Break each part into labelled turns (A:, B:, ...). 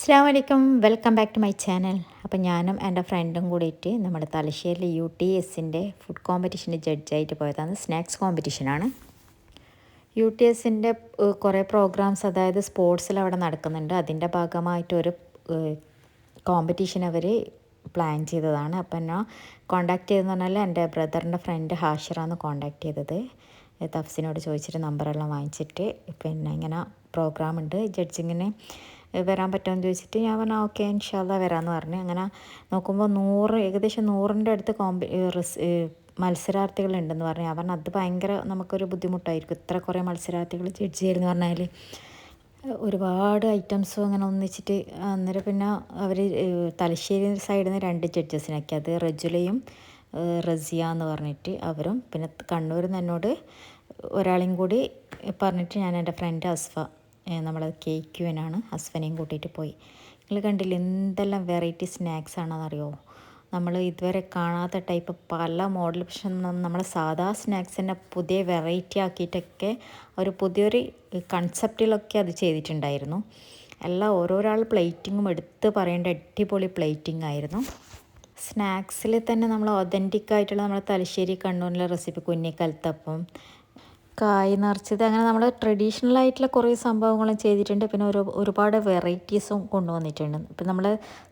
A: അസ്സാം വലൈക്കും welcome back to my channel. അപ്പോൾ ഞാനും എന്റെ ഫ്രണ്ടും കൂടിയിട്ട് നമ്മുടെ തലശ്ശേരിയിലെ യു ടി എസിന്റെ ഫുഡ് കോമ്പറ്റീഷന്റെ ജഡ്ജായിട്ട് പോയതാണ്. സ്നാക്സ് കോമ്പറ്റീഷനാണ് യു ടി എസിന്റെ കുറേ പ്രോഗ്രാംസ് അതായത് സ്പോർട്സിൽ അവിടെ നടക്കുന്നുണ്ട്. അതിന്റെ ഭാഗമായിട്ടൊരു കോമ്പറ്റീഷൻ അവർ പ്ലാൻ ചെയ്തതാണ്. അപ്പം എന്നെ കോണ്ടാക്ട് ചെയ്തെന്ന് പറഞ്ഞാൽ എന്റെ ബ്രദറിന്റെ ഫ്രണ്ട് ഹാഷിറാന്ന് കോണ്ടാക്ട് ചെയ്തത്. തഫ്സിനോട് ചോദിച്ചിട്ട് നമ്പറെല്ലാം വാങ്ങിച്ചിട്ട് പിന്നെ ഇങ്ങനെ പ്രോഗ്രാം ഉണ്ട്. ജഡ്ജിങ്ങിന് വരാൻ പറ്റുമെന്ന് ചോദിച്ചിട്ട് ഞാൻ പറഞ്ഞു ഓക്കെ ഇൻഷാല്ല വരാമെന്ന് പറഞ്ഞു. അങ്ങനെ നോക്കുമ്പോൾ നൂറ് ഏകദേശം നൂറിന്റെ അടുത്ത് കോമ്പി മത്സരാർത്ഥികളുണ്ടെന്ന് പറഞ്ഞു. ഞാൻ പറഞ്ഞു അത് ഭയങ്കര നമുക്കൊരു ബുദ്ധിമുട്ടായിരിക്കും. ഇത്ര കുറേ മത്സരാർത്ഥികൾ ജഡ്ജ് ചെയ്യുമെന്ന് പറഞ്ഞാൽ ഒരുപാട് ഐറ്റംസും അങ്ങനെ ഒന്നിച്ചിട്ട് അന്നേരം പിന്നെ അവർ തലശ്ശേരി സൈഡിൽ നിന്ന് രണ്ട് ജഡ്ജസിനാക്കി അത് റജുലയും റസിയ എന്ന് പറഞ്ഞിട്ട് അവരും പിന്നെ കണ്ണൂരിൽ നിന്ന് എന്നോട് ഒരാളെയും കൂടി പറഞ്ഞിട്ട് ഞാൻ എന്റെ ഫ്രണ്ട് അസ്ഫ നമ്മൾ എനാണ് ഹസ്ബനെയും കൂട്ടിയിട്ട് പോയി. നിങ്ങൾ കണ്ടില്ല എന്തെല്ലാം വെറൈറ്റി സ്നാക്സ് ആണെന്നറിയോ? നമ്മൾ ഇതുവരെ കാണാത്ത ടൈപ്പ് പല മോഡൽ പക്ഷെ നമ്മൾ സാധാ സ്നാക്സിനെ പുതിയ വെറൈറ്റി ആക്കിയിട്ടൊക്കെ ഒരു പുതിയൊരു കൺസെപ്റ്റിലൊക്കെ അത് ചെയ്തിട്ടുണ്ടായിരുന്നു. എല്ലാം ഓരോരാൾ പ്ലേറ്റിങ്ങും എടുത്ത് പറയേണ്ട അടിപൊളി പ്ലേറ്റിംഗ് ആയിരുന്നു. സ്നാക്സിൽ തന്നെ നമ്മൾ ഒതന്റിക് ആയിട്ടുള്ള നമ്മുടെ തലശ്ശേരി കണ്ണൂരിലെ റെസിപ്പി കുഞ്ഞിക്കലത്തപ്പം കായ് നിറച്ചത്. അങ്ങനെ നമ്മൾ ട്രഡീഷണൽ ആയിട്ടുള്ള കുറേ സംഭവങ്ങളും ചെയ്തിട്ടുണ്ട്. പിന്നെ ഒരു ഒരുപാട് വെറൈറ്റീസും കൊണ്ടുവന്നിട്ടുണ്ട്. ഇപ്പം നമ്മൾ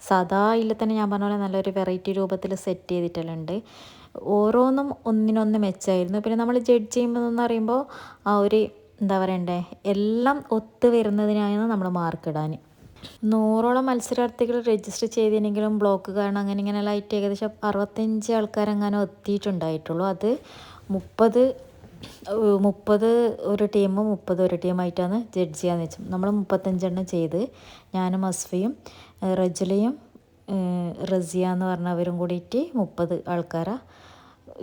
A: സദാ ഇല്ല തന്നെ ഞാൻ പറഞ്ഞ പോലെ നല്ലൊരു വെറൈറ്റി രൂപത്തിൽ സെറ്റ് ചെയ്തിട്ടുണ്ട് ഓരോന്നും ഒന്നിനൊന്ന് മെച്ചമായിരുന്നു പിന്നെ നമ്മൾ ജഡ്ജ് ചെയ്യുമ്പോൾ പറയുമ്പോൾ ആ ഒരു എന്താ പറയണ്ടേ? എല്ലാം ഒത്തു വരുന്നതിനായിരുന്നു നമ്മൾ മാർക്ക് ഇടാൻ നൂറോളം മത്സരാർത്ഥികൾ രജിസ്റ്റർ ചെയ്തിനെങ്കിലും ബ്ലോക്ക് കാരണം അങ്ങനെ ഇങ്ങനെ ലൈറ്റ് ഏകദേശം അറുപത്തഞ്ച് ആൾക്കാരെങ്ങാനും എത്തിയിട്ടുണ്ടായിട്ടുള്ളൂ. അത് മുപ്പത് മുപ്പത് ഒരു ടീം മുപ്പത് ഒരു ടീമായിട്ടാണ് ജഡ്ജ് ചെയ്യാന്ന് വെച്ചു നമ്മൾ മുപ്പത്തഞ്ചെണ്ണം ചെയ്ത് ഞാനും അസ്ഫയും റജുലയും റസിയ എന്ന് പറഞ്ഞവരും കൂടിയിട്ട് മുപ്പത് ആൾക്കാരെ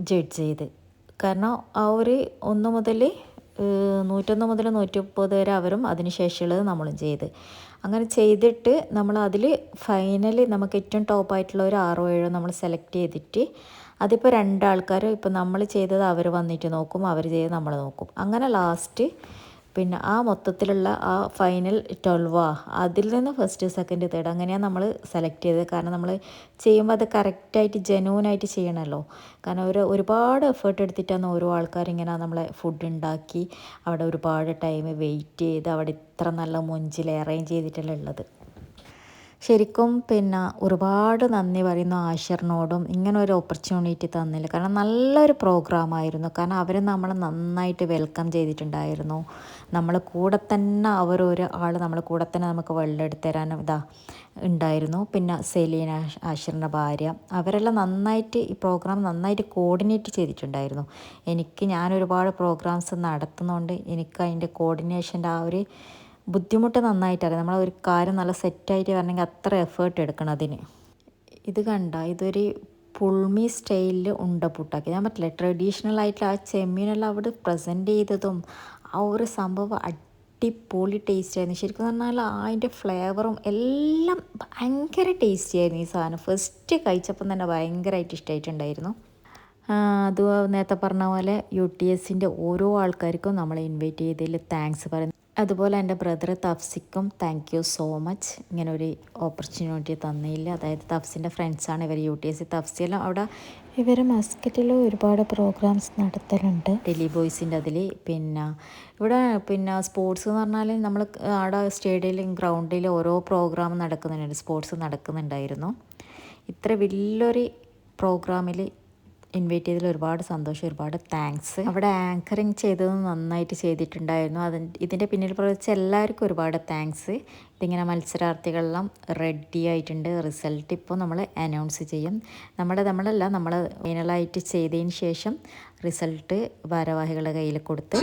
A: ജഡ്ജ് ചെയ്ത്. കാരണം ആ ഒരു ഒന്ന് മുതൽ നൂറ്റൊന്ന് മുതൽ നൂറ്റി മുപ്പത് വരെ അവരും അതിന് ശേഷമുള്ളത് നമ്മളും ചെയ്ത്. അങ്ങനെ ചെയ്തിട്ട് നമ്മൾ അതിൽ ഫൈനലി നമുക്ക് ഏറ്റവും ടോപ്പായിട്ടുള്ള ഒരു ആറോ ഏഴോ നമ്മൾ സെലക്ട് ചെയ്തിട്ട് അതിപ്പോൾ രണ്ടാൾക്കാർ ഇപ്പോൾ നമ്മൾ ചെയ്തത് അവർ വന്നിട്ട് നോക്കും അവർ ചെയ്ത് നമ്മൾ നോക്കും. അങ്ങനെ ലാസ്റ്റ് പിന്നെ ആ മൊത്തത്തിലുള്ള ആ ഫൈനൽ ട്വൽവാ അതിൽ നിന്ന് ഫസ്റ്റ് സെക്കൻഡ് തേർഡ് അങ്ങനെയാണ് നമ്മൾ സെലക്ട് ചെയ്തത്. കാരണം നമ്മൾ ചെയ്യുമ്പോൾ അത് കറക്റ്റായിട്ട് ജെനുവനായിട്ട് ചെയ്യണമല്ലോ കാരണം ഒരു ഒരുപാട് എഫേർട്ട് എടുത്തിട്ടാണ് ഓരോ ആൾക്കാരിങ്ങനെ നമ്മളെ ഫുഡ് ഉണ്ടാക്കി അവിടെ ഒരുപാട് ടൈം വെയിറ്റ് ചെയ്ത് അവിടെ ഇത്ര നല്ല മുഞ്ചിൽ അറേഞ്ച് ചെയ്തിട്ടല്ല ഉള്ളത്. ശരിക്കും പിന്നെ ഒരുപാട് നന്ദി പറയുന്നു ആശറിനോടും ഇങ്ങനെ ഒരു ഓപ്പർച്യൂണിറ്റി തന്നില്ല. കാരണം നല്ലൊരു പ്രോഗ്രാമായിരുന്നു കാരണം അവർ നമ്മളെ നന്നായിട്ട് വെൽക്കം ചെയ്തിട്ടുണ്ടായിരുന്നു. നമ്മൾ കൂടെ തന്നെ അവരൊരു ആൾ നമ്മൾ കൂടെ തന്നെ നമുക്ക് വെള്ളം എടുത്ത് തരാനും ഇതാ ഉണ്ടായിരുന്നു. പിന്നെ സെലീന ആഷിറിന്റെ ഭാര്യ. അവരെല്ലാം നന്നായിട്ട് ഈ പ്രോഗ്രാം നന്നായിട്ട് കോർഡിനേറ്റ് ചെയ്തിട്ടുണ്ടായിരുന്നു. എനിക്ക് ഞാൻ ഒരുപാട് പ്രോഗ്രാംസ് നടത്തുന്നതുകൊണ്ട് എനിക്ക് അതിന്റെ കോർഡിനേഷന്റെ ആ ഒരു ബുദ്ധിമുട്ട് നന്നായിട്ടറിയാം. നമ്മൾ ഒരു കാര്യം നല്ല സെറ്റായിട്ട് വരണമെങ്കിൽ അത്ര എഫേർട്ട് എടുക്കണം അതിന്. ഇത് കണ്ട? ഇതൊരു പുൾമി സ്റ്റൈലിൽ ഉണ്ട പുട്ടാക്കി ഞാൻ പറ്റില്ല ട്രഡീഷണൽ ആയിട്ടുള്ള ആ ചെമ്മീനെല്ലാം അവിടെ പ്രസന്റ് ചെയ്തതും ആ ഒരു സംഭവം അടിപൊളി ടേസ്റ്റ് ആയിരുന്നു. ശരിക്കും പറഞ്ഞാൽ അതിന്റെ ഫ്ലേവറും എല്ലാം ഭയങ്കര ടേസ്റ്റി ആയിരുന്നു ഈ സാധനം. ഫസ്റ്റ് കഴിച്ചപ്പം തന്നെ ഭയങ്കരമായിട്ട് ഇഷ്ടമായിട്ടുണ്ടായിരുന്നു അത് നേരത്തെ പറഞ്ഞ പോലെ യു ടി എസിന്റെ ഓരോ ആൾക്കാർക്കും നമ്മളെ ഇൻവൈറ്റ് ചെയ്തതിൽ താങ്ക്സ് പറയുന്നു. അതുപോലെ എന്റെ ബ്രദർ തഫ്സിക്കും താങ്ക് യു സോ മച്ച് ഇങ്ങനെ ഒരു ഓപ്പർച്യൂണിറ്റി തന്നില്ല. അതായത് തഫ്സിന്റെ ഫ്രണ്ട്സാണ് ഇവർ യു ടി എസ് സി തഫ്സിയെല്ലാം അവിടെ
B: ഇവർ മസ്കറ്റിൽ ഒരുപാട് പ്രോഗ്രാംസ് നടത്തലുണ്ട്.
A: ഡെലി ബോയ്സിന്റെ അതിൽ പിന്നെ ഇവിടെ പിന്നെ സ്പോർട്സ് എന്ന് പറഞ്ഞാൽ നമ്മൾ അവിടെ സ്റ്റേഡിയത്തിലും ഗ്രൗണ്ടിൽ ഓരോ പ്രോഗ്രാം നടക്കുന്നുണ്ട് സ്പോർട്സ് നടക്കുന്നുണ്ടായിരുന്നു. ഇത്ര വലിയൊരു പ്രോഗ്രാമിൽ ഇൻവൈറ്റ് ചെയ്തതിൽ ഒരുപാട് സന്തോഷം ഒരുപാട് താങ്ക്സ് അവിടെ ആങ്കറിങ് ചെയ്തത് നന്നായിട്ട് ചെയ്തിട്ടുണ്ടായിരുന്നു അതിന് ഇതിന്റെ പിന്നിൽ പ്രവർത്തിച്ച എല്ലാവർക്കും ഒരുപാട് താങ്ക്സ് ഇതിങ്ങനെ മത്സരാർത്ഥികളെല്ലാം റെഡി ആയിട്ടുണ്ട് റിസൾട്ട് ഇപ്പോൾ നമ്മൾ അനൗൺസ് ചെയ്യും നമ്മുടെ നമ്മളല്ല നമ്മൾ ഫൈനലായിട്ട് ചെയ്തതിന് ശേഷം റിസൾട്ട് ഭാരവാഹികളുടെ കയ്യിൽ കൊടുത്ത്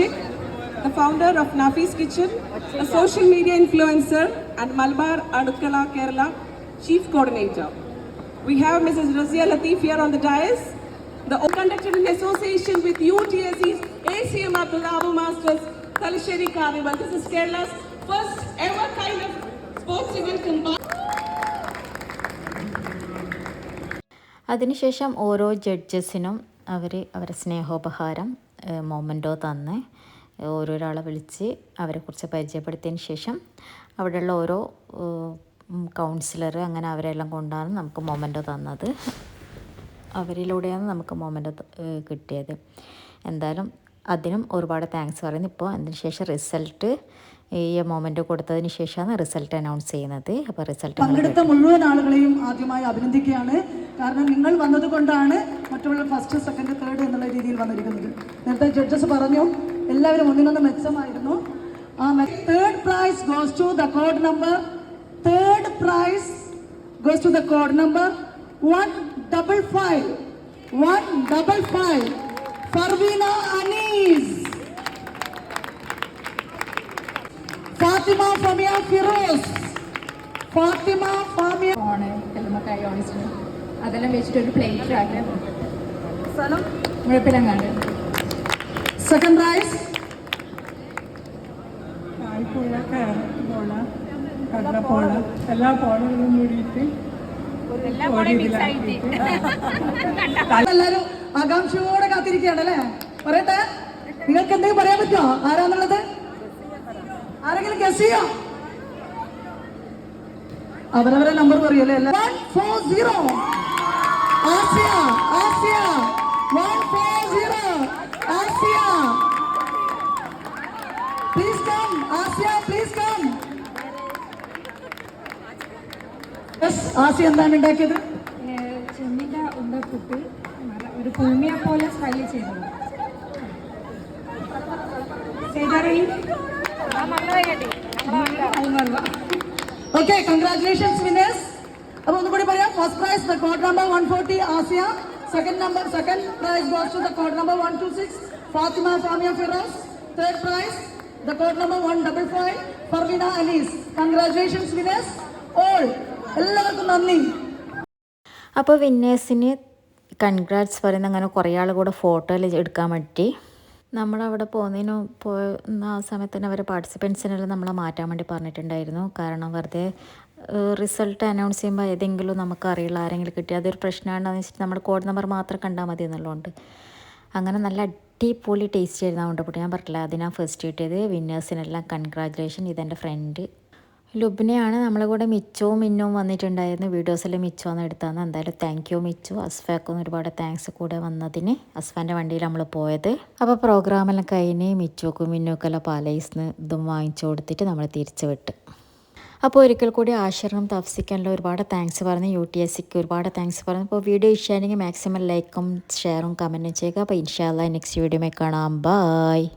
C: The founder of Nafi's Kitchen, a social media influencer, and Malbar Adukala Kerala Chief Coordinator. We have Mrs. Razia Latif here on the dais. The conducted in association with UTSE's ACM Abdul Abu Masters Talisheri Carnival. This is Kerala's first ever kind of sports event combined.
A: അതിനുശേഷം ഓരോ ജഡ്ജസിനും അവർ അവരെ സ്നേഹോപഹാരം memento തന്ന് ഓരോരാളെ വിളിച്ച് അവരെക്കുറിച്ച് പരിചയപ്പെടുത്തിയതിന് ശേഷം അവിടെയുള്ള ഓരോ councillor അങ്ങനെ അവരെല്ലാം കൊണ്ടാണ് നമുക്ക് മൊമെന്റോ തന്നത് അവരിലൂടെയാണ് നമുക്ക് മൊമെന്റ് കിട്ടിയത്. എന്തായാലും അതിനും ഒരുപാട് താങ്ക്സ് പറയുന്നു. ഇപ്പോൾ അതിന് ശേഷം റിസൾട്ട് ഈ മൊമെന്റ് കൊടുത്തതിന് ശേഷമാണ് റിസൾട്ട് അനൗൺസ് ചെയ്യുന്നത്. അപ്പോൾ റിസൾട്ട്
D: പങ്കെടുത്ത മുഴുവൻ ആളുകളെയും ആദ്യമായി അഭിനന്ദിക്കുകയാണ്. കാരണം നിങ്ങൾ വന്നതുകൊണ്ടാണ് മറ്റുള്ള ഫസ്റ്റ് സെക്കൻഡ് തേർഡ് എന്നുള്ള രീതിയിൽ വന്നിരിക്കുന്നത്. നേരത്തെ ജഡ്ജസ് പറഞ്ഞു എല്ലാവരും ഒന്നിനൊന്ന് മെച്ചമായിരുന്നു. ആ third prize goes to the code number third prize goes to the code number one double five one double five Farveena Anees Fathima Famiya Firoz Fathima Famiya
E: on കല്ലുമ്മക്കായ ഓണിച്ചിന് അതെല്ലാം വെച്ചിട്ട് ഒരു പ്ലേറ്റ് ആക്കി.
D: സ്ഥലം
E: മുഴപ്പിലങ്ങാണ്ട്.
D: സെക്കൻഡ് പ്രൈസ്
F: പോള കടലപ്പോള എല്ലാ പോളകളും കൂടിയിട്ട്
D: എല്ലാവരും ആകാംക്ഷയോടെ കാത്തിരിക്കുകയാണ് അല്ലേ? പറയട്ടെ? നിങ്ങൾക്ക് എന്തെങ്കിലും പറയാൻ പറ്റുമോ? ആരാന്നുള്ളത്? ആരെങ്കിലും ഗസ് ചെയ്യോ? അവരവരെ നമ്പർ പറയല്ലേ one four zero Asiya Asiya. One four zero Asiya. Please come Asiya please come Asiya എന്താണ് ഉണ്ടാക്കിയത്?
E: ചെമ്മിന്റെ ഉണ്ടക്കുട്ടി ഒരു ഭൂമിയെ പോലെ ഫ്രൈ ചെയ്തത്
D: ഓക്കെ കൺഗ്രാറ്റുലേഷൻസ് വിന്നേഴ്സ് അപ്പൊ ഒന്നുകൂടി പറയാം first prize the code number one forty Asiya. Second number second prize goes to the code number one two six Fathima Famiya Firoz. Third prize the code number one double five Farveena Alees. Congratulations winners all എല്ലാവർക്കും നന്ദി.
A: അപ്പോൾ വിന്നേഴ്സിന് congrats പറയുന്ന അങ്ങനെ കുറേ ആൾ കൂടെ photo എടുക്കാൻ പറ്റി. നമ്മളവിടെ പോകുന്നതിന് പോകുന്ന ആ സമയത്ത് തന്നെ അവരെ പാർട്ടിസിപ്പൻസിനെല്ലാം നമ്മളെ മാറ്റാൻ വേണ്ടി പറഞ്ഞിട്ടുണ്ടായിരുന്നു. കാരണം വെറുതെ റിസൾട്ട് അനൗൺസ് ചെയ്യുമ്പോൾ ഏതെങ്കിലും നമുക്ക് അറിയില്ല ആരെങ്കിലും കിട്ടി. അതൊരു പ്രശ്നമാണെന്ന് വെച്ചിട്ട് നമ്മൾ കോഡ് നമ്പർ മാത്രം കണ്ടാൽ മതി എന്നുള്ളതുകൊണ്ട് അങ്ങനെ നല്ല അടിപൊളി ടേസ്റ്റ് ആയിരുന്നു അതുകൊണ്ട് ഞാൻ പറഞ്ഞില്ല അതിനാണ് ഫസ്റ്റ് കിട്ടിയത്. വിന്നേഴ്സിനെല്ലാം കൺഗ്രാജുലേഷൻ ഇതെന്റെ ഫ്രണ്ട് ലുബ്നയാണ് നമ്മളെ കൂടെ മിച്ചവും മിന്നവും വന്നിട്ടുണ്ടായിരുന്നു. വീഡിയോസിൽ മിച്ചോന്ന് എടുത്തതെന്ന് എന്തായാലും താങ്ക് യു മിച്ചു. അസ്ഫാക്കും ഒരുപാട് താങ്ക്സ് കൂടെ വന്നതിന്. അസ്ഫാന്റെ വണ്ടിയിൽ നമ്മൾ പോയത്. അപ്പോൾ പ്രോഗ്രാമെല്ലാം കഴിഞ്ഞ് മിച്ചുക്കും മിന്നുക്കും എല്ലാം പാലൈസിന് ഇതും വാങ്ങിച്ചു കൊടുത്തിട്ട് നമ്മൾ തിരിച്ചു വിട്ട്. അപ്പോൾ ഒരിക്കൽ കൂടി ആശരണം തഫ്സിക്കാനുള്ള ഒരുപാട് താങ്ക്സ് പറഞ്ഞു. യു ടി എസ് സിക്ക് ഒരുപാട് താങ്ക്സ് പറഞ്ഞു. അപ്പോൾ വീഡിയോ ഇഷ്ടമാണെങ്കിൽ മാക്സിമം ലൈക്കും ഷെയറും കമന്റും ചെയ്യുക. അപ്പോൾ ഇൻഷാല്ല നെക്സ്റ്റ് വീഡിയോ കാണാം. ബായ്